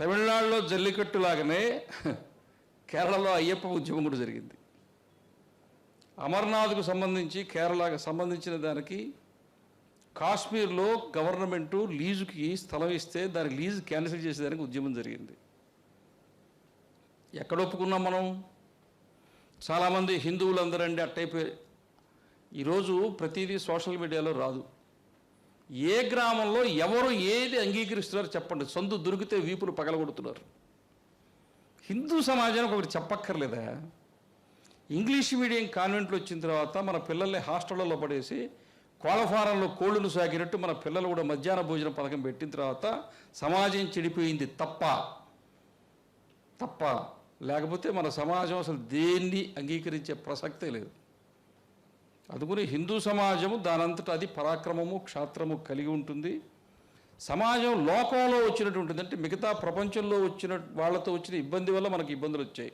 తమిళనాడులో జల్లికట్టు లాగానే కేరళలో అయ్యప్ప ఉద్యమం కూడా జరిగింది. అమర్నాథ్కు సంబంధించి కేరళకు సంబంధించిన దానికి కాశ్మీర్లో గవర్నమెంటు లీజుకి స్థలం ఇస్తే దాని లీజు క్యాన్సిల్ చేసేదానికి ఉద్యమం జరిగింది. ఎక్కడ ఒప్పుకున్నాం మనం? చాలామంది హిందువులందరండి అట్టయిపోయి. ఈరోజు ప్రతిదీ సోషల్ మీడియాలో రాదు. ఏ గ్రామంలో ఎవరు ఏది అంగీకరిస్తున్నారో చెప్పండి. సొంత దొరికితే వీపులు పగలగొడుతున్నారు. హిందూ సమాజానికి ఒకటి చెప్పక్కర్లేదా? ఇంగ్లీష్ మీడియం కాన్వెంట్లు వచ్చిన తర్వాత మన పిల్లల్ని హాస్టళ్ళలో పడేసి కోళ్ళఫారంలో కోళ్ళను సాగినట్టు మన పిల్లలు కూడా మధ్యాహ్న భోజన పథకం పెట్టిన తర్వాత సమాజం చెడిపోయింది తప్ప. తప్ప. లేకపోతే మన సమాజం అసలు దేన్ని అంగీకరించే ప్రసక్తే లేదు. అందుకని హిందూ సమాజము దానంతట అది పరాక్రమము క్షాత్రము కలిగి ఉంటుంది. సమాజం లోకంలో వచ్చినటువంటిది అంటే మిగతా ప్రపంచంలో వచ్చిన వాళ్ళతో వచ్చిన ఇబ్బంది వల్ల మనకి ఇబ్బందులు వచ్చాయి.